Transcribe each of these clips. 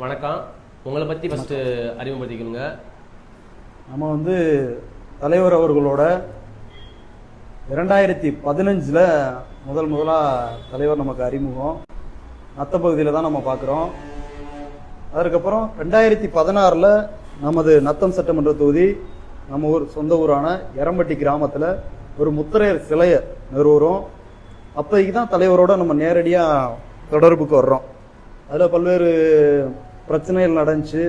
வணக்கம். உங்களை பற்றி ஃபஸ்ட்டு அறிமுகப்படுத்திக்கணுங்க. நம்ம வந்து தலைவர் அவர்களோட இரண்டாயிரத்தி பதினஞ்சில் முதல் முதலாக தலைவர் நமக்கு அறிமுகம். நத்த பகுதியில் தான் நம்ம பார்க்குறோம். அதுக்கப்புறம் ரெண்டாயிரத்தி பதினாறில் நமது நத்தம் சட்டமன்ற தொகுதி நம்ம ஊர் சொந்த ஊரான எரம்பட்டி கிராமத்தில் ஒரு முத்திரையர் சிலையை நிறுவுறோம். அப்போதைக்கு தான் தலைவரோட நம்ம நேரடியாக தொடர்புக்கு வர்றோம். அதில் பல்வேறு பிரச்சனைகள் நடந்துச்சு.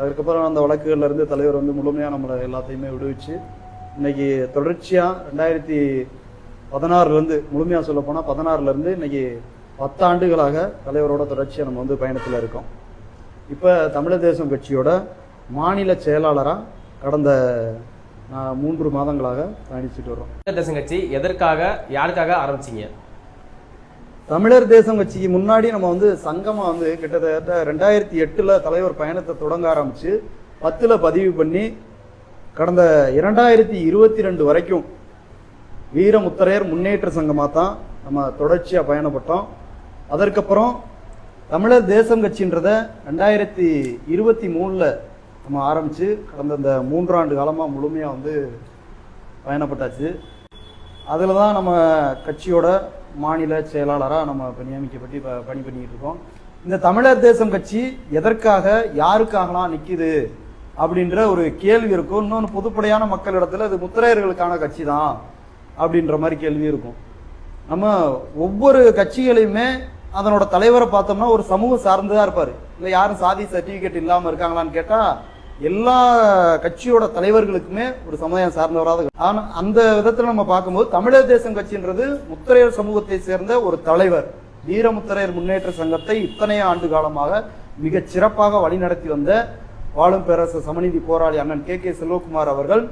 அதுக்கப்புறம் அந்த வழக்குகள்லேருந்து தலைவர் வந்து முழுமையாக நம்மளை எல்லாத்தையுமே விடுவிச்சு இன்னைக்கு தொடர்ச்சியாக ரெண்டாயிரத்தி பதினாறுலேருந்து முழுமையாக சொல்லப்போனால் பதினாறுலேருந்து இன்னைக்கு பத்தாண்டுகளாக தலைவரோட தொடர்ச்சியாக நம்ம வந்து பயணத்தில் இருக்கோம். இப்போ தமிழர் தேசம் கட்சியோட மாநில செயலாளராக கடந்த மூன்று மாதங்களாக பயணிச்சுட்டு வரோம் தமிழர் தேசம் கட்சி எதற்காக யாருக்காக ஆரம்பிச்சீங்க? தமிழர் தேசம் கட்சிக்கு முன்னாடி நம்ம வந்து சங்கமா வந்து கிட்டத்தட்ட ரெண்டாயிரத்தி எட்டுல தலைவர் பயணத்தை தொடங்க ஆரம்பிச்சு பத்துல பதிவு பண்ணி கடந்த இரண்டாயிரத்தி இருபத்தி ரெண்டு வரைக்கும் வீரமுத்தரையர் முன்னேற்ற சங்கமாக தான் நம்ம தொடர்ச்சியாக பயணப்பட்டோம். அதற்கப்புறம் தமிழர் தேசம் கட்சின்றத ரெண்டாயிரத்தி இருபத்தி மூணில் நம்ம ஆரம்பித்து கடந்த இந்த மூன்றாண்டு காலமாக முழுமையாக வந்து பயணப்பட்டாச்சு. அதில் தான் நம்ம கட்சியோட மாநில செயலாளராக நம்ம இப்போ நியமிக்கப்பட்டு இப்போ பணி பண்ணிக்கிட்டு இருக்கோம் இந்த தமிழர் தேசம் கட்சி எதற்காக யாருக்காகலாம் நிற்கிது அப்படின்ற ஒரு கேள்வி இருக்கும். இன்னொன்று பொதுப்படையான மக்களிடத்தில் அது முத்திரையர்களுக்கான கட்சி தான் அப்படின்ற மாதிரி கேள்வி இருக்கும். நம்ம ஒவ்வொரு கட்சிகளையுமே அதனோட தலைவரை பார்த்தோம்னா ஒரு சமூகம் சார்ந்துதான் இருப்பார். இல்லை யாரும் சாதி சர்டிஃபிகேட் இல்லாமல் இருக்காங்களான்னு கேட்டால் எல்லா கட்சியோட தலைவர்களுக்குமே ஒரு சமுதாயம் சார்ந்தவராக ஆனால் அந்த விதத்தில் நம்ம பார்க்கும்போது தமிழர் தேசம் கட்சின்றது முத்திரையர் சமூகத்தை சேர்ந்த ஒரு தலைவர். வீரமுத்திரையர் முன்னேற்ற சங்கத்தை இத்தனை ஆண்டு காலமாக மிக சிறப்பாக வழிநடத்தி வந்த வாழும் பேரரசு சமநீதி போராளி அண்ணன் கே கே செல்வகுமார் அவர்கள்.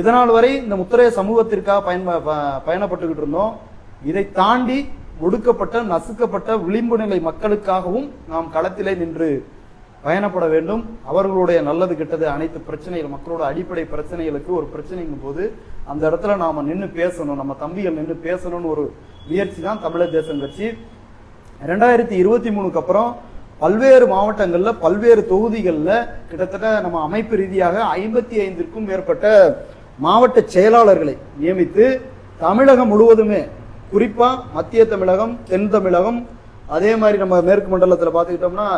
இதனால் வரை இந்த முத்திரைய சமூகத்திற்காக பயன் பயணப்பட்டுக்கிட்டு இருந்தோம். இதை தாண்டி ஒடுக்கப்பட்ட நசுக்கப்பட்ட விளிம்பு நிலை மக்களுக்காகவும் நாம் களத்திலே நின்று பயணப்பட வேண்டும். அவர்களுடைய நல்லது கெட்டது அனைத்து பிரச்சனைகள் மக்களோட அடிப்படை பிரச்சனைகளுக்கு ஒரு பிரச்சனைங்கும் போது அந்த இடத்துல நாம நின்று பேசணும். நம்ம தம்பிகள் நின்று பேசணும்னு ஒரு முயற்சி தான் தமிழர் தேசம் கட்சி. ரெண்டாயிரத்தி இருபத்தி மூணுக்கு அப்புறம் பல்வேறு மாவட்டங்களில் பல்வேறு தொகுதிகளில் கிட்டத்தட்ட நம்ம அமைப்பு ரீதியாக ஐம்பத்தி ஐந்திற்கும் மேற்பட்ட மாவட்ட செயலாளர்களை நியமித்து தமிழகம் முழுவதுமே குறிப்பாக மத்திய தமிழகம் தென் தமிழகம் அதே மாதிரி நம்ம மேற்கு மண்டலத்தில் பார்த்துக்கிட்டோம்னா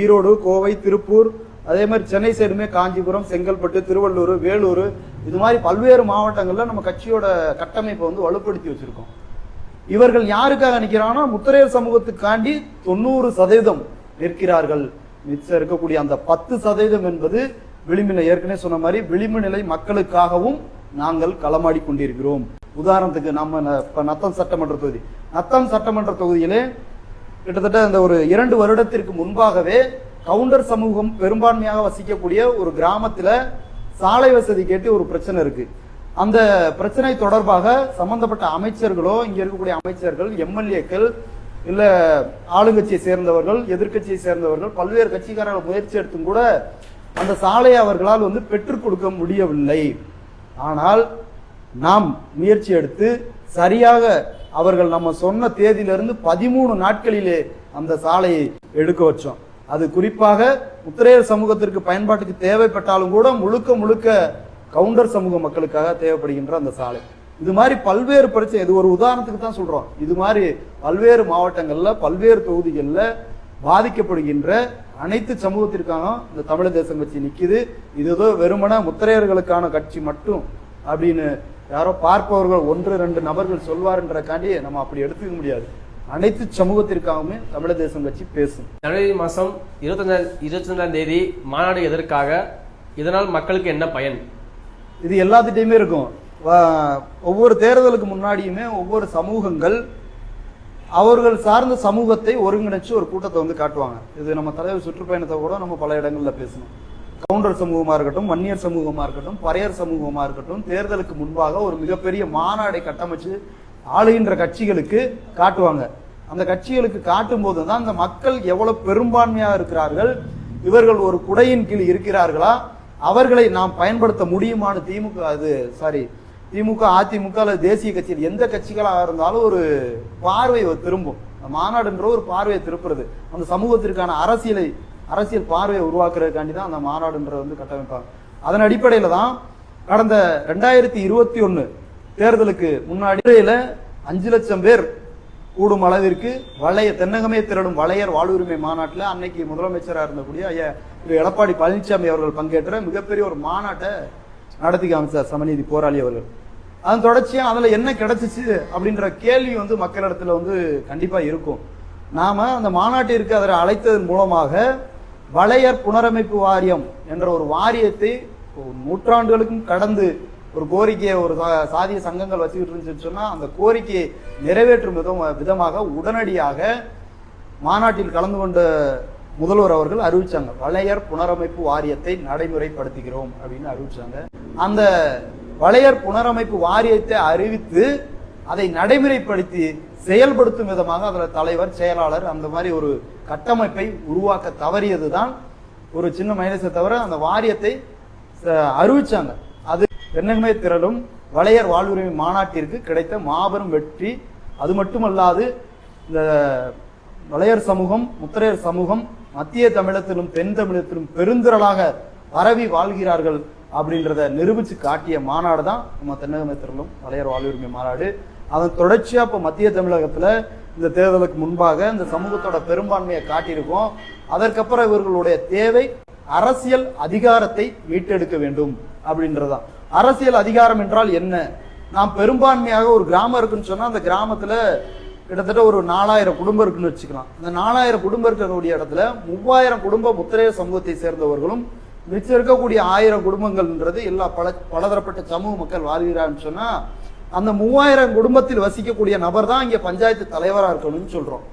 ஈரோடு கோவை திருப்பூர் அதே மாதிரி சென்னை சைடுமே காஞ்சிபுரம் செங்கல்பட்டு திருவள்ளூர் வேலூர் இது மாதிரி பல்வேறு மாவட்டங்களில் நம்ம கட்சியோட கட்டமைப்பை வந்து வலுப்படுத்தி வச்சுருக்கோம். இவர்கள் யாருக்காக நிற்கிறாங்கன்னா முத்திரையர் சமூகத்துக்காண்டி தொண்ணூறு சதவீதம் நிற்கிறார்கள். மிச்சம் இருக்கக்கூடிய அந்த பத்து சதவீதம் என்பது விளிம்பினை ஏற்கனவே சொன்ன மாதிரி விளிம்பு நிலை மக்களுக்காகவும் நாங்கள் களமாடி கொண்டிருக்கிறோம் உதாரணத்துக்கு நம்ம இப்போ நத்தம் சட்டமன்ற தொகுதி. நத்தம் சட்டமன்ற தொகுதியிலே கிட்டத்தட்ட இந்த ஒரு இரண்டு வருடத்திற்கு முன்பாகவே கவுண்டர் சமூகம் பெரும்பான்மையாக வசிக்கக்கூடிய ஒரு கிராமத்தில் சாலை வசதி கேட்டு ஒரு பிரச்சனை இருக்கு. அந்த பிரச்சனை தொடர்பாக சம்பந்தப்பட்ட அமைச்சர்களோ இங்கே இருக்கக்கூடிய அமைச்சர்கள் எம்எல்ஏக்கள் இல்ல ஆளுங்கட்சியை சேர்ந்தவர்கள் எதிர்க்கட்சியை சேர்ந்தவர்கள் பல்வேறு கட்சிக்காரர்கள் முயற்சி எடுத்தும் கூட அந்த சாலையை அவர்களால் வந்து பெற்றுக் கொடுக்க முடியவில்லை. ஆனால் நாம் முயற்சி எடுத்து சரியாக அவர்கள் நம்ம சொன்ன தேதியிலிருந்து பதிமூணு நாட்களிலே அந்த சாலையை எடுக்க வச்சோம். அது குறிப்பாக முத்திரையர் சமூகத்திற்கு பயன்பாட்டுக்கு தேவைப்பட்டாலும் கூட முழுக்க முழுக்க கவுண்டர் சமூக மக்களுக்காக தேவைப்படுகின்ற அந்த சாலை. இது மாதிரி பல்வேறு பிரச்சனை இது ஒரு உதாரணத்துக்கு தான் சொல்றோம். இது மாதிரி பல்வேறு மாவட்டங்கள்ல பல்வேறு தொகுதிகளில் பாதிக்கப்படுகின்ற அனைத்து சமூகத்திற்காகவும் இந்த தமிழ் தேசம் கட்சி நிற்கிது இது ஏதோ வெறுமன முத்திரையர்களுக்கான கட்சி மட்டும் அப்படின்னு யாரோ பார்ப்பவர்கள் ஒன்று ரெண்டு நபர்கள் சொல்வாருன்றக்காண்டி நம்ம அப்படி எடுத்துக்க முடியாது. அனைத்து சமூகத்திற்காகவுமே தமிழர் தேசம் கட்சி பேசும். ஜனவரி மாதம் இருபத்தஞ்சாம் இருபத்தஞ்சாம் தேதி மாநாடு எதற்காக இதனால் மக்களுக்கு என்ன பயன்? இது எல்லாத்திட்டையுமே இருக்கும். ஒவ்வொரு தேர்தலுக்கு முன்னாடியுமே ஒவ்வொரு சமூகங்கள் அவர்கள் சார்ந்த சமூகத்தை ஒருங்கிணைச்சு ஒரு கூட்டத்தை வந்து காட்டுவாங்க. இது நம்ம தலைவர் சுற்றுப்பயணத்தை கூட நம்ம பல இடங்கள்ல பேசணும். கவுண்டர் சமூகமா இருக்கட்டும் வன்னியர் சமூகமா இருக்கட்டும் பறையர் சமூகமா இருக்கட்டும் தேர்தலுக்கு முன்பாக ஒரு மிகப்பெரிய மாநாடை கட்டமைச்சு ஆளுகின்ற கட்சிகளுக்கு காட்டுவாங்க. அந்த கட்சிகளுக்கு காட்டும் போது தான் அந்த மக்கள் எவ்வளவு பெரும்பான்மையாக இருக்கிறார்கள் இவர்கள் ஒரு குடையின் கீழ் இருக்கிறார்களா அவர்களை நாம் பயன்படுத்த முடியுமான்னு திமுக அது சாரி திமுக அதிமுக அல்லது தேசிய கட்சியில் எந்த கட்சிகளாக இருந்தாலும் ஒரு பார்வை திரும்பும். அந்த மாநாடுன்ற ஒரு பார்வையை திருப்புறது. அந்த சமூகத்திற்கான அரசியலை அரசியல் பார்வையை உருவாக்குறதுக்காண்டி தான் அந்த மாநாடுன்ற வந்து கட்டமைப்பாங்க. அதன் அடிப்படையில் தான் கடந்த ரெண்டாயிரத்தி இருபத்தி ஒன்று தேர்தலுக்கு முன்னாடி அஞ்சு லட்சம் பேர் கூடும் அளவிற்கு வளைய தென்னகமே திரடும் வளையர் வாழ்வுரிமை மாநாட்டில் அன்னைக்கு முதலமைச்சராக இருந்தக்கூடிய ஐயா திரு எடப்பாடி பழனிசாமி அவர்கள் பங்கேற்ற மிகப்பெரிய ஒரு மாநாட்டை நடத்தி காமிச்சார் சமநீதி போராளி அவர்கள். அதன் தொடர்ச்சியா அதுல என்ன கிடைச்சிச்சு அப்படின்ற கேள்வி வந்து மக்களிடத்துல வந்து கண்டிப்பா இருக்கும். நாம அந்த மாநாட்டிற்கு அதை அழைத்ததன் மூலமாக வளையர் புனரமைப்பு வாரியம் என்ற ஒரு வாரியத்தை நூற்றாண்டுகளுக்கும் கடந்து ஒரு கோரிக்கையை ஒரு சா- சாதிய சங்கங்கள் வச்சுக்கிட்டு இருந்துச்சுன்னு சொன்னா அந்த கோரிக்கையை நிறைவேற்றும் விதம் விதமாக உடனடியாக மாநாட்டில் கலந்து கொண்ட முதல்வர் அவர்கள் அறிவிச்சாங்க. வளையர் புனரமைப்பு வாரியத்தை நடைமுறைப்படுத்துகிறோம் அப்படின்னு அறிவிச்சாங்க. அந்த வளையர் புனரமைப்பு வாரியத்தை அறிவித்து அதை நடைமுறைப்படுத்தி செயல்படுத்தும் விதமாக அதில் தலைவர் செயலாளர் அந்த மாதிரி ஒரு கட்டமைப்பை உருவாக்க தவறியது தான் ஒரு சின்ன மைனஸை தவிர அந்த வாரியத்தை அறிவிச்சாங்க. அது தென்னகமே திரளும் வளையர் வாழ்வுரிமை மாநாட்டிற்கு கிடைத்த மாபெரும் வெற்றி. அது மட்டுமல்லாது இந்த வளையர் சமூகம் முத்திரையர் சமூகம் மத்திய தமிழத்திலும் தென் தமிழத்திலும் பெருந்திரளாக பரவி வாழ்கிறார்கள் அப்படின்றத நிரூபிச்சு காட்டிய மாநாடு தான் நம்ம தென்னகமே திரளும் வளையர் வாழ்வுரிமை மாநாடு. அதன் தொடர்ச்சியாக இப்போ மத்திய தமிழகத்தில் இந்த தேர்தலுக்கு முன்பாக இந்த சமூகத்தோட பெரும்பான்மையை காட்டியிருக்கோம். அதற்கப்புறம் இவர்களுடைய தேவை அரசியல் அதிகாரத்தை மீட்டெடுக்க வேண்டும் அப்படின்றதான் அரசியல் அதிகாரம் என்றால் என்ன? நாம் பெரும்பான்மையாக ஒரு கிராமம் இருக்குன்னு சொன்னால் அந்த கிராமத்தில் கிட்டத்தட்ட ஒரு நாலாயிரம் குடும்பம் இருக்குன்னு வச்சுக்கலாம். இந்த நாலாயிரம் குடும்பம் இருக்கக்கூடிய இடத்துல மூவாயிரம் குடும்ப முத்திரைய சமூகத்தை சேர்ந்தவர்களும் மிச்சம் இருக்கக்கூடிய ஆயிரம் குடும்பங்கள்ன்றது எல்லா பல பலதரப்பட்ட சமூக மக்கள் வாழ்கிறான்னு சொன்னால் அந்த மூவாயிரம் குடும்பத்தில் வசிக்கக்கூடிய நபர் தான் இங்கே பஞ்சாயத்து தலைவராக இருக்கணும்னு சொல்கிறோம்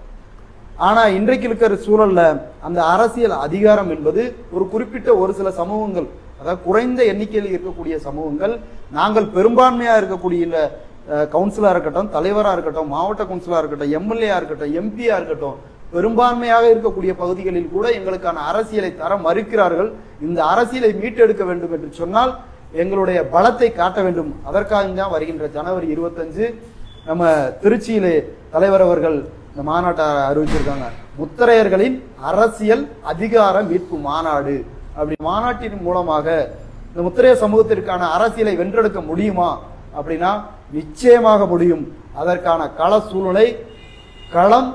ஆனால் இன்றைக்கு இருக்கிற சூழலில் அந்த அரசியல் அதிகாரம் என்பது ஒரு குறிப்பிட்ட ஒரு சில சமூகங்கள் அதாவது குறைந்த எண்ணிக்கையில் இருக்கக்கூடிய சமூகங்கள் நாங்கள் பெரும்பான்மையாக இருக்கக்கூடிய கவுன்சிலாக இருக்கட்டும் தலைவராக இருக்கட்டும் மாவட்ட கவுன்சிலாக இருக்கட்டும் எம்எல்ஏயாக இருக்கட்டும் எம்பியாக இருக்கட்டும் பெரும்பான்மையாக இருக்கக்கூடிய பகுதிகளில் கூட எங்களுக்கான அரசியலை தர மறுக்கிறார்கள். இந்த அரசியலை மீட்டெடுக்க வேண்டும் என்று சொன்னால் எங்களுடைய பலத்தை காட்ட வேண்டும். அதற்காக தான் வருகின்ற ஜனவரி இருபத்தஞ்சு நம்ம திருச்சியிலே தலைவர் அவர்கள் இந்த மாநாட்டை அறிவிச்சிருக்காங்க. முத்தரையர்களின் அரசியல் அதிகார மீட்பு மாநாடு. அப்படி மாநாட்டின் மூலமாக இந்த முத்திரைய சமூகத்திற்கான அரசியலை வென்றெடுக்க முடியுமா? அப்படின்னா நிச்சயமாக முடியும். அதற்கான கள சூழ்நிலை களம்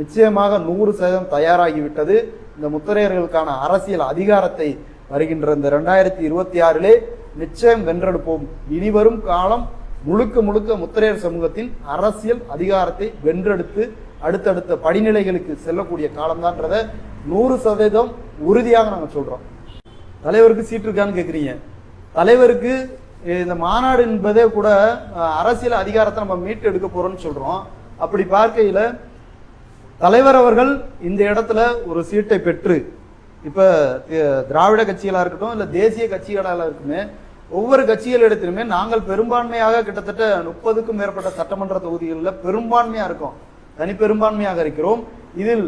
நிச்சயமாக நூறு சதவீதம் தயாராகிவிட்டது. இந்த முத்திரையர்களுக்கான அரசியல் அதிகாரத்தை வருகின்ற இந்த ரெண்டாயிரத்தி இருபத்தி ஆறிலே நிச்சயம் வென்றெடுப்போம். இனிவரும் காலம் முழுக்க முழுக்க முத்திரையர் சமூகத்தின் அரசியல் அதிகாரத்தை வென்றெடுத்து அடுத்தடுத்த படிநிலைகளுக்கு செல்லக்கூடிய காலம்தான்றத நூறு சதவீதம் உறுதியாக நாங்கள் சொல்றோம். தலைவருக்கு சீட் இருக்கான்னு கேட்குறீங்க தலைவருக்கு இந்த மாநாடு என்பதே கூட அரசியல் அதிகாரத்தை நம்ம மீட்டு எடுக்க போறோம்னு சொல்றோம். அப்படி பார்க்கையில தலைவர் அவர்கள் இந்த இடத்துல ஒரு சீட்டை பெற்று இப்ப திராவிட கட்சிகளாக இருக்கட்டும் இல்லை தேசிய கட்சிகளாக இருக்குமே ஒவ்வொரு கட்சிகள் இடத்திலுமே நாங்கள் பெரும்பான்மையாக கிட்டத்தட்ட முப்பதுக்கும் மேற்பட்ட சட்டமன்ற தொகுதிகளில் பெரும்பான்மையாக இருக்கோம். தனி பெரும்பான்மையாக இருக்கிறோம். இதில்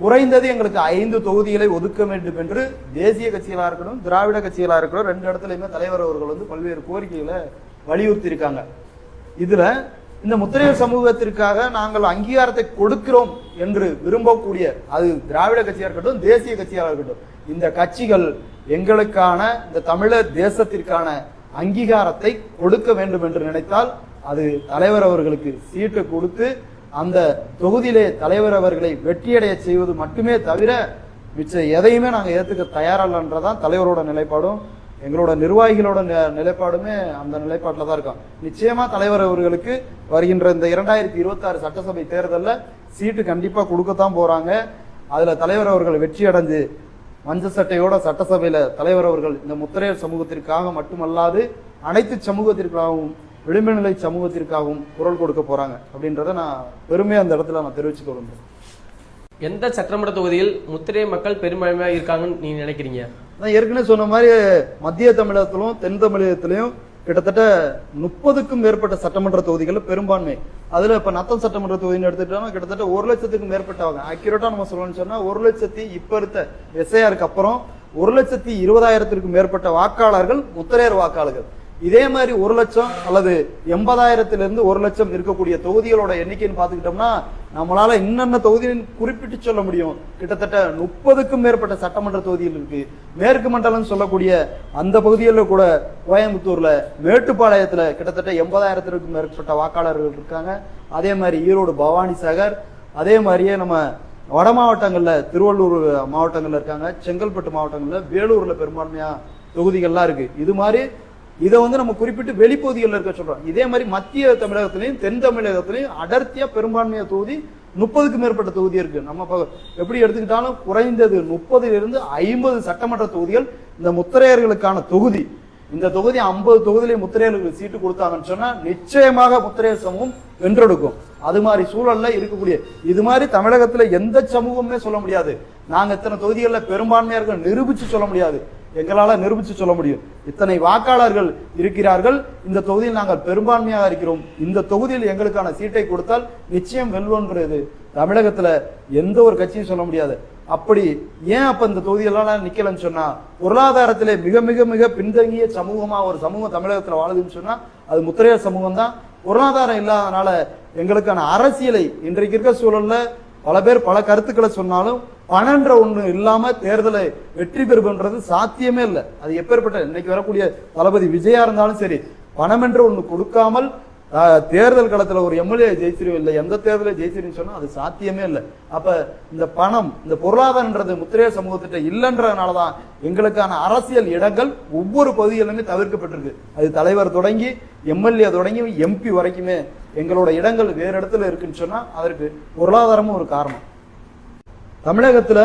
குறைந்தது எங்களுக்கு ஐந்து தொகுதிகளை ஒதுக்க வேண்டும் என்று தேசிய கட்சிகளாக இருக்கட்டும் திராவிட கட்சிகளாக இருக்கட்டும் ரெண்டு இடத்துலையுமே தலைவர் அவர்கள் வந்து பல்வேறு கோரிக்கைகளை வலியுறுத்தி இருக்காங்க இதுல இந்த முத்திரையர் சமூகத்திற்காக நாங்கள் அங்கீகாரத்தை கொடுக்கிறோம் என்று விரும்பக்கூடிய அது திராவிட கட்சியாக இருக்கட்டும் தேசிய கட்சியாக இருக்கட்டும் இந்த கட்சிகள் எங்களுக்கான இந்த தமிழர் தேசத்திற்கான அங்கீகாரத்தை கொடுக்க வேண்டும் என்று நினைத்தால் அது தலைவர் அவர்களுக்கு சீட்டு கொடுத்து அந்த தொகுதியிலே தலைவர் அவர்களை வெற்றியடைய செய்வது மட்டுமே தவிர மிச்ச எதையுமே நாங்கள் ஏற்றுக்க தயாரில்லைன்றதான் தலைவரோட நிலைப்பாடும் எங்களோட நிர்வாகிகளோட நிலைப்பாடுமே அந்த நிலைப்பாட்டில் தான் இருக்கும். நிச்சயமா தலைவர் அவர்களுக்கு வருகின்ற இந்த இரண்டாயிரத்தி இருபத்தாறு சட்டசபை தேர்தலில் சீட்டு கண்டிப்பாக கொடுக்கத்தான் போகிறாங்க அதில் தலைவர் அவர்கள் வெற்றி அடைஞ்சு மஞ்ச சட்டையோட சட்டசபையில தலைவர் அவர்கள் இந்த முத்திரையர் சமூகத்திற்காக மட்டுமல்லாது அனைத்து சமூகத்திற்காகவும் விளிம்புநிலை சமூகத்திற்காகவும் குரல் கொடுக்க போறாங்க அப்படின்றத நான் பெருமையா அந்த இடத்துல நான் தெரிவிச்சுக்க விரும்புறேன். எந்த சட்டமன்ற தொகுதியில் முத்திரை மக்கள் பெரும்பான்மையா இருக்காங்கன்னு நீங்க நினைக்கிறீங்க? நான் ஏற்கனவே சொன்ன மாதிரி மத்திய தமிழகத்திலும் தென் தமிழகத்திலையும் கிட்டத்தட்ட முப்பதுக்கும் மேற்பட்ட சட்டமன்ற தொகுதிகளில் பெரும்பான்மை. அதுல இப்ப நத்தம் சட்டமன்ற தொகுதின்னு எடுத்துட்டோம்னா கிட்டத்தட்ட ஒரு லட்சத்துக்கும் மேற்பட்டவங்க. அக்யூரேட்டா நம்ம சொல்லணும்னு சொன்னா ஒரு லட்சத்தி இப்ப இருந்த எஸ்ஐஆருக்கு அப்புறம் ஒரு லட்சத்தி இருபதாயிரத்திற்கும் மேற்பட்ட வாக்காளர்கள் முத்திரையர் வாக்காளர்கள். இதே மாதிரி ஒரு லட்சம் அல்லது எண்பதாயிரத்திலிருந்து ஒரு லட்சம் இருக்கக்கூடிய தொகுதிகளோட எண்ணிக்கைன்னு பார்த்துக்கிட்டோம்னா நம்மளால என்னென்ன தொகுதின்னு குறிப்பிட்டு சொல்ல முடியும். கிட்டத்தட்ட முப்பதுக்கும் மேற்பட்ட சட்டமன்ற தொகுதிகள் இருக்கு. மேற்கு மண்டலம் சொல்லக்கூடிய அந்த பகுதிகளில் கூட கோயம்புத்தூர்ல மேட்டுப்பாளையத்துல கிட்டத்தட்ட எண்பதாயிரத்திற்கும் மேற்பட்ட வாக்காளர்கள் இருக்காங்க. அதே மாதிரி ஈரோடு பவானி சாகர் அதே மாதிரியே நம்ம வட மாவட்டங்களில் திருவள்ளூர் மாவட்டங்கள்ல இருக்காங்க. செங்கல்பட்டு மாவட்டங்களில் வேலூர்ல பெரும்பான்மையா தொகுதிகள்லாம் இருக்கு. இது மாதிரி இதை வந்து நம்ம குறிப்பிட்டு வெளிப்பகுதிகளில் இருக்க சொல்றோம். இதே மாதிரி மத்திய தமிழகத்திலையும் தென் தமிழகத்திலையும் அடர்த்தியா பெரும்பான்மையா தொகுதி முப்பதுக்கு மேற்பட்ட தொகுதி இருக்கு. நம்ம எப்படி எடுத்துக்கிட்டாலும் குறைந்தது முப்பதுல இருந்து ஐம்பது சட்டமன்ற தொகுதிகள் இந்த முத்திரையர்களுக்கான தொகுதி. இந்த தொகுதி ஐம்பது தொகுதியிலே முத்திரையர்களுக்கு சீட்டு கொடுத்தாங்கன்னு சொன்னா நிச்சயமாக முத்திரையர் சமூகம் வென்றெடுக்கும். அது மாதிரி சூழல்ல இருக்கக்கூடிய இது மாதிரி தமிழகத்துல எந்த சமூகமே சொல்ல முடியாது. நாங்க இத்தனை தொகுதிகளில் பெரும்பான்மையாக நிரூபிச்சு சொல்ல முடியாது. எங்களால் நிரூபித்து சொல்ல முடியும். இத்தனை வாக்காளர்கள் இருக்கிறார்கள். இந்த தொகுதியில் நாங்கள் பெரும்பான்மையாக இருக்கிறோம். இந்த தொகுதியில் எங்களுக்கான சீட்டை கொடுத்தால் நிச்சயம் வெல்வோன்றது. தமிழகத்தில் எந்த ஒரு கட்சியும் சொல்ல முடியாது. அப்படி ஏன் அப்ப இந்த தொகுதியெல்லாம் நிக்கலன்னு சொன்னா பொருளாதாரத்திலே மிக மிக மிக பின்தங்கிய சமூகமா ஒரு சமூகம் தமிழகத்தில் வாழுதுன்னு சொன்னா அது முத்திரையர் சமூகம் தான் பொருளாதாரம் இல்லாதனால எங்களுக்கான அரசியலை இன்றைக்கு இருக்க சூழல்ல பல பேர் பல கருத்துக்களை சொன்னாலும் பணன்ற ஒண்ணு இல்லாம தேர்தலை வெற்றி பெறுபன்றது சாத்தியமே இல்லை. அது எப்பேற்பட்ட இன்னைக்கு வரக்கூடிய தளபதி விஜயா இருந்தாலும் சரி பணம் என்ற ஒண்ணு கொடுக்காமல் தேர்தல் களத்துல ஒரு எம்எல்ஏ ஜெயிச்சிரும் இல்லை எந்த தேர்தலில் ஜெயிச்சிருன்னு சொன்னா அது சாத்தியமே இல்லை. அப்ப இந்த பணம் இந்த பொருளாதாரன்றது முத்திரைய சமூகத்திட்ட இல்லைன்றதுனாலதான் எங்களுக்கான அரசியல் இடங்கள் ஒவ்வொரு பகுதியிலுமே தவிர்க்கப்பட்டிருக்கு. அது தலைவர் தொடங்கி எம்எல்ஏ தொடங்கி எம்பி வரைக்குமே எங்களோட இடங்கள் வேறு இடத்துல இருக்குன்னு சொன்னால் அதற்கு பொருளாதாரமும் ஒரு காரணம். தமிழகத்தில்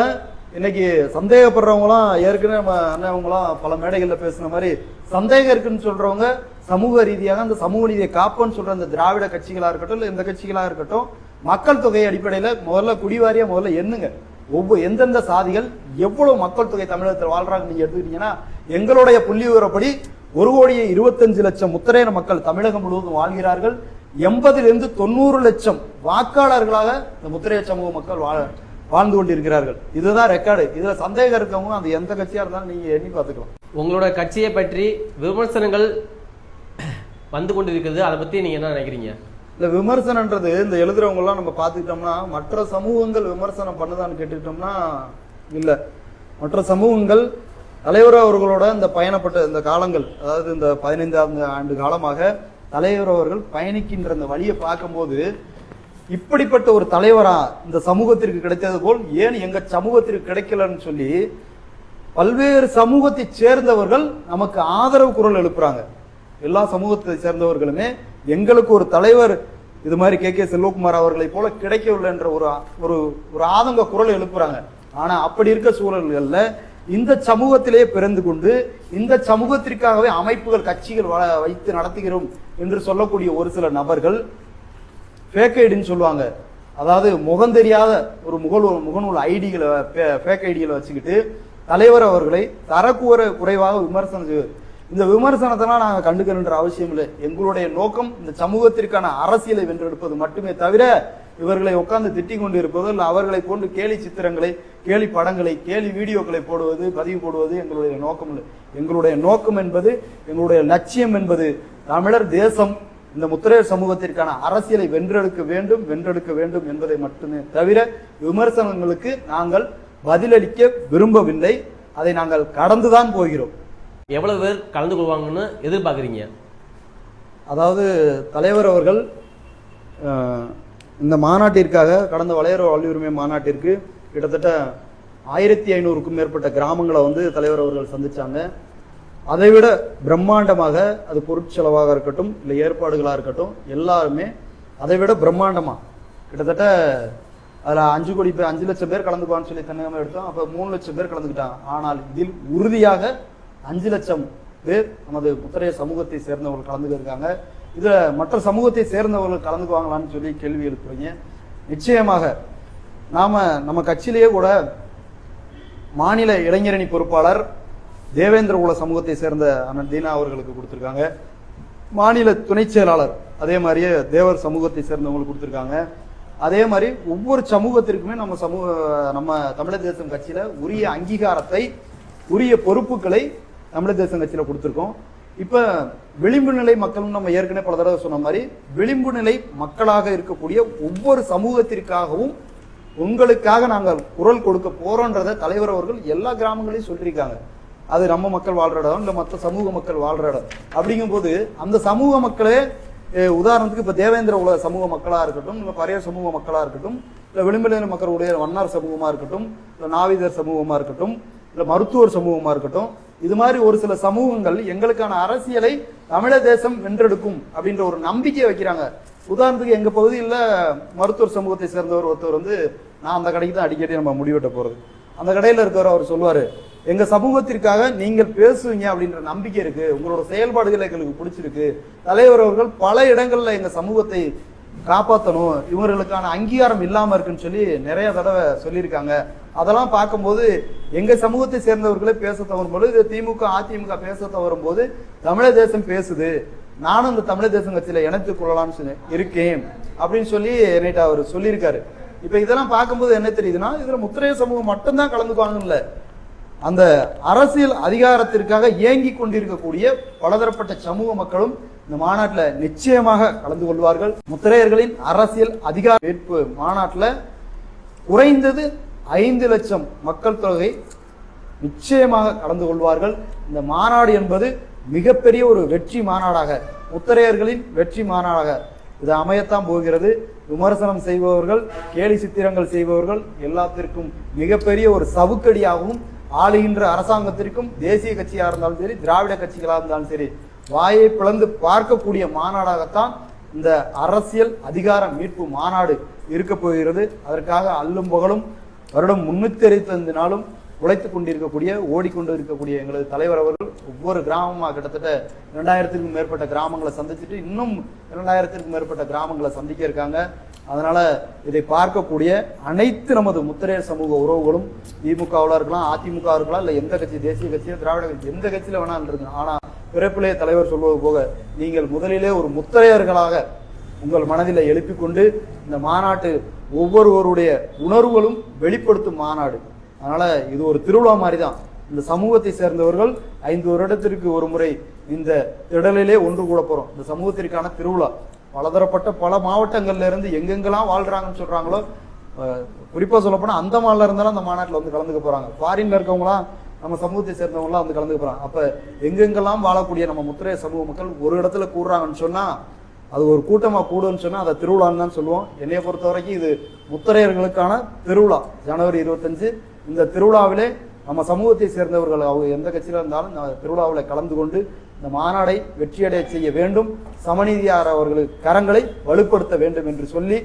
இன்னைக்கு சந்தேகப்படுறவங்களாம் ஏற்கனவே நம்ம அண்ணவங்களாம் பல மேடைகளில் பேசுன மாதிரி சந்தேகம் இருக்குன்னு சொல்றவங்க சமூக ரீதியாக அந்த சமூக நீதியை காப்போன்னு சொல்ற அந்த திராவிட கட்சிகளாக இருக்கட்டும் இல்லை எந்த கட்சிகளாக இருக்கட்டும் மக்கள் தொகை அடிப்படையில் முதல்ல குடிவாரியா முதல்ல எண்ணுங்க. ஒவ்வொரு எந்தெந்த சாதிகள் எவ்வளவு மக்கள் தொகை தமிழகத்தில் வாழ்றாங்க நீங்க எடுத்துக்கிட்டீங்கன்னா எங்களுடைய புள்ளி விவரப்படி ஒரு கோடியே இருபத்தஞ்சு லட்சம் முத்திரையின மக்கள் தமிழகம் முழுவதும் வாழ்கிறார்கள். எண்பதிலிருந்து தொண்ணூறு லட்சம் வாக்காளர்களாக இந்த முத்திரைய சமூக மக்கள் வாழ வாழ்ந்து கொண்டிருக்கிறார்கள். இதுதான் ரெக்கார்டு இதுல சந்தேகம் இருக்கவங்க அந்த எந்த கட்சியா இருந்தாலும் நீங்க எண்ணி பார்த்துக்கலாம். உங்களோட கட்சியை பற்றி விமர்சனங்கள் வந்து கொண்டிருக்கிறது. அதை பத்தி நீங்க என்ன நினைக்கிறீங்க? இந்த விமர்சனன்றது இந்த எழுதுறவங்க எல்லாம் நம்ம பார்த்துக்கிட்டோம்னா மற்ற சமூகங்கள் விமர்சனம் பண்ணுதான்னு கேட்டுக்கிட்டோம்னா இல்ல. மற்ற சமூகங்கள் தலைவர் அவர்களோட இந்த பயணப்பட்ட இந்த காலங்கள் அதாவது இந்த பதினைந்தாம் ஆண்டு காலமாக தலைவர் அவர்கள் பயணிக்கின்ற அந்த வழியை பார்க்கும்போது இப்படிப்பட்ட ஒரு தலைவரா இந்த சமூகத்திற்கு கிடைத்தது போல் ஏன் எங்க சமூகத்திற்கு கிடைக்கலன்னு சொல்லி பல்வேறு சமூகத்தை சேர்ந்தவர்கள் நமக்கு ஆதரவு குரல் எழுப்புறாங்க. எல்லா சமூகத்தை சேர்ந்தவர்களுமே எங்களுக்கு ஒரு தலைவர் இது மாதிரி கே. கே. செல்வகுமார் அவர்களை போல கிடைக்கவில்லை என்ற ஒரு ஒரு ஒரு ஆதங்க குரல் எழுப்புறாங்க. ஆனா அப்படி இருக்க சூழல்கள்ல இந்த சமூகத்திலே பிறந்து கொண்டு இந்த சமூகத்திற்காகவே அமைப்புகள் கட்சிகள் வைத்து நடத்துகிறோம் என்று சொல்லக்கூடிய ஒரு சில நபர்கள் ஃபேக் ஐடின்னு சொல்லுவாங்க. அதாவது முகம் தெரியாத ஒரு முகநூல் முகநூல் ஐடிகளை ஃபேக் ஐடிகளை வச்சுக்கிட்டு தலைவர் அவர்களை தரக்குற குறைவாக விமர்சனம் செய்வது. இந்த விமர்சனத்தெல்லாம் நாங்கள் கண்டுக்கணுன்ற அவசியம் இல்லை. எங்களுடைய நோக்கம் இந்த சமூகத்திற்கான அரசியலை வென்றெடுப்பது மட்டுமே தவிர இவர்களை உட்கார்ந்து திட்டிக் கொண்டு இருப்பது இல்லை அவர்களை போன்று கேலி சித்திரங்களை கேலி படங்களை கேலி வீடியோக்களை போடுவது பதிவு போடுவது எங்களுடைய நோக்கம் இல்லை. எங்களுடைய நோக்கம் என்பது எங்களுடைய லட்சியம் என்பது தமிழர் தேசம் இந்த முத்திரையர் சமூகத்திற்கான அரசியலை வென்றெடுக்க வேண்டும் வென்றெடுக்க வேண்டும் என்பதை மட்டுமே தவிர விமர்சனங்களுக்கு நாங்கள் பதிலளிக்க விரும்பவில்லை. அதை நாங்கள் கடந்துதான் போகிறோம். எவ்வளவு பேர் கலந்து கொள்வாங்கன்னு எதிர்பார்க்குறீங்க? அதாவது தலைவர் அவர்கள் இந்த மாநாட்டிற்காக கடந்த வளையர வலியுரிமை மாநாட்டிற்கு கிட்டத்தட்ட ஆயிரத்தி ஐநூறுக்கும் மேற்பட்ட கிராமங்களை வந்து தலைவர் அவர்கள் சந்திச்சாங்க. அதைவிட பிரம்மாண்டமாக அது பொருட்செலவாக இருக்கட்டும் இல்லை ஏற்பாடுகளாக இருக்கட்டும் எல்லாருமே அதைவிட பிரம்மாண்டமாக கிட்டத்தட்ட அதில் அஞ்சு கோடி பேர் அஞ்சு லட்சம் பேர் கலந்துக்குவான்னு சொல்லி தனியாக எடுத்தோம். அப்போ மூணு லட்சம் பேர் கலந்துக்கிட்டாங்க. ஆனால் இதில் உறுதியாக அஞ்சு லட்சம் பேர் நமது முத்திரைய சமூகத்தை சேர்ந்தவர்கள் கலந்துக்கிருக்காங்க இதில் மற்ற சமூகத்தை சேர்ந்தவர்கள் கலந்துக்குவாங்களான்னு சொல்லி கேள்வி எழுப்புறீங்க. நிச்சயமாக நாம் நம்ம கட்சியிலேயே கூட மாநில இளைஞரணி பொறுப்பாளர் தேவேந்திர குல சமூகத்தை சேர்ந்த அண்ணன் தீனா அவர்களுக்கு கொடுத்துருக்காங்க. மாநில துணை செயலாளர் அதே மாதிரியே தேவர் சமூகத்தை சேர்ந்தவங்களுக்கு கொடுத்துருக்காங்க. அதே மாதிரி ஒவ்வொரு சமூகத்திற்குமே நம்ம சமூக நம்ம தமிழர் தேசம் கட்சியில் உரிய அங்கீகாரத்தை உரிய பொறுப்புகளை தமிழர் தேசம் கட்சியில் கொடுத்துருக்கோம். இப்ப விளிம்பு நிலை மக்கள்னு நம்ம ஏற்கனவே பல தடவை சொன்ன மாதிரி விளிம்பு நிலை மக்களாக இருக்கக்கூடிய ஒவ்வொரு சமூகத்திற்காகவும் உங்களுக்காக நாங்கள் குரல் கொடுக்க போறோன்றத தலைவர் அவர்கள் எல்லா கிராமங்களையும் சொல்லியிருக்காங்க. அது நம்ம மக்கள் வாழ்ற இடம் இல்லை மற்ற சமூக மக்கள் வாழ்ற இடம். அப்படிங்கும்போது அந்த சமூக மக்களே உதாரணத்துக்கு இப்போ தேவேந்திர உலக சமூக மக்களாக இருக்கட்டும் இல்லை பறையர் சமூக மக்களாக இருக்கட்டும் இல்லை விளிம்புநிலை மக்களுடைய வண்ணார் சமூகமாக இருக்கட்டும் இல்லை நாவிதர் சமூகமாக இருக்கட்டும் இல்லை மருத்துவர் சமூகமாக இருக்கட்டும் இது மாதிரி ஒரு சில சமூகங்கள் எங்களுக்கான அரசியலை தமிழ தேசம் வென்றெடுக்கும் அப்படின்ற ஒரு நம்பிக்கை வைக்கிறாங்க. உதாரணத்துக்கு எங்க பகுதியில் மருத்துவர் சமூகத்தை சேர்ந்தவர் ஒருத்தர் வந்து நான் அந்த கடைக்கு தான் அடிக்கடி நம்ம முடிவெட்ட போறது. அந்த கடையில் இருக்கிறவர் அவர் சொல்லுவார் எங்க சமூகத்திற்காக நீங்கள் பேசுவீங்க அப்படின்ற நம்பிக்கை இருக்கு. உங்களோட செயல்பாடுகள் எங்களுக்கு பிடிச்சிருக்கு. தலைவர் அவர்கள் பல இடங்கள்ல எங்க சமூகத்தை காப்பாற்றணும் இவர்களுக்கான அங்கீகாரம் இல்லாமல் இருக்குன்னு சொல்லி நிறைய தடவை சொல்லியிருக்காங்க. அதெல்லாம் பார்க்கும்போது எங்கள் சமூகத்தை சேர்ந்தவர்களே பேச தவறும்போது இது திமுக அதிமுக பேச தவறும்போது தமிழர் தேசம் பேசுது. நானும் இந்த தமிழர் தேசம் கட்சியில் இணைத்து கொள்ளலாம்னு சொல்லி இருக்கேன். அப்படின்னு சொல்லி என்னிட்ட அவர் சொல்லியிருக்காரு. இப்போ இதெல்லாம் பார்க்கும்போது என்ன தெரியுதுன்னா இதில் முத்திரைய சமூகம் மட்டும்தான் கலந்துக்குவாங்கல்ல அந்த அரசியல் அதிகாரத்திற்காக ஏங்கி கொண்டிருக்கக்கூடிய பலதரப்பட்ட சமூக மக்களும் இந்த மாநாட்டில் நிச்சயமாக கலந்து கொள்வார்கள். முத்திரையர்களின் அரசியல் அதிகார வேட்பு மாநாட்டில் குறைந்தது ஐந்து லட்சம் மக்கள் தொகை நிச்சயமாக கலந்து கொள்வார்கள். இந்த மாநாடு என்பது மிகப்பெரிய ஒரு வெற்றி மாநாடாக முத்திரையர்களின் வெற்றி மாநாடாக இது அமையத்தான் போகிறது. விமர்சனம் செய்பவர்கள் கேலி சித்திரங்கள் செய்பவர்கள் எல்லாத்திற்கும் மிகப்பெரிய ஒரு சவுக்கடியாகவும் ஆளுகின்ற அரசாங்கத்திற்கும் தேசிய கட்சியாக இருந்தாலும் சரி திராவிட கட்சிகளாக இருந்தாலும் சரி வாயை பிளந்து பார்க்கக்கூடிய மாநாடாகத்தான் இந்த அரசியல் அதிகார மீட்பு மாநாடு இருக்க போகிறது. அதற்காக அல்லும் பகலும் வருடம் முன்னூத்தி அறுபத்தைந்து நாளும் உழைத்துக் கொண்டிருக்கக்கூடிய ஓடிக்கொண்டு இருக்கக்கூடிய எங்களது தலைவர் அவர்கள் ஒவ்வொரு கிராமமாக கிட்டத்தட்ட இரண்டாயிரத்திற்கும் மேற்பட்ட கிராமங்களை சந்திச்சுட்டு இன்னும் இரண்டாயிரத்திற்கும் மேற்பட்ட கிராமங்களை சந்திக்க இருக்காங்க. அதனால இதை பார்க்கக்கூடிய அனைத்து நமது முத்திரையர் சமூக உறவுகளும் திமுகவில் இருக்கலாம் அதிமுக இருக்கலாம் இல்லை எந்த கட்சி தேசிய கட்சியோ திராவிட கட்சி எந்த கட்சியில் வேணாலும் இருக்கு ஆனால் பிறப்பிலே தலைவர் சொல்வது போக நீங்கள் முதலிலே ஒரு முத்தரையர்களாக உங்கள் மனதில் எழுப்பி கொண்டு இந்த மாநாட்டு ஒவ்வொருவருடைய உணர்வுகளும் வெளிப்படுத்தும் மாநாடு. அதனால் இது ஒரு திருவிழா மாதிரி தான் இந்த சமூகத்தை சேர்ந்தவர்கள் ஐந்து வருடத்திற்கு ஒரு முறை இந்த திடலிலே ஒன்று கூட போகிறோம் இந்த சமூகத்திற்கான திருவிழா. பலதரப்பட்ட பல மாவட்டங்கள்ல இருந்து எங்கெங்கெல்லாம் வாழ்றாங்கன்னு சொல்கிறாங்களோ குறிப்பாக சொல்லப்போனால் அந்த மாநில இருந்தாலும் அந்த மாநாட்டில் வந்து கலந்துக்க போகிறாங்க ஃபாரின்ல இருக்கவங்களாம் நம்ம சமூகத்தை சேர்ந்தவங்களாம் வந்து கலந்துக்க போறாங்க அப்ப எங்கெங்கெல்லாம் வாழக்கூடிய நம்ம முத்திரைய சமூக மக்கள் ஒரு இடத்துல கூடுறாங்கன்னு சொன்னா அது ஒரு கூட்டமா கூடுன்னு சொன்னா அதை திருவிழான்னு தான் சொல்லுவோம். என்னைய பொறுத்த வரைக்கும் இது முத்திரையர்களுக்கான திருவிழா ஜனவரி இருபத்தஞ்சு. இந்த திருவிழாவிலே நம்ம சமூகத்தை சேர்ந்தவர்கள் அவங்க எந்த கட்சியில இருந்தாலும் இந்த திருவிழாவில் கலந்து கொண்டு இந்த மாநாடை வெற்றியடைய செய்ய வேண்டும். சமநீதியார் அவர்களுக்கு கரங்களை வலுப்படுத்த வேண்டும் என்று சொல்லி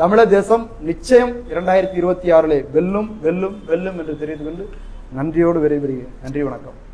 தமிழ தேசம் நிச்சயம் இரண்டாயிரத்தி இருபத்தி ஆறிலே வெல்லும் வெல்லும் வெல்லும் என்று தெரிந்து கொண்டு நன்றியோடு விரைவிறீங்க நன்றி வணக்கம்.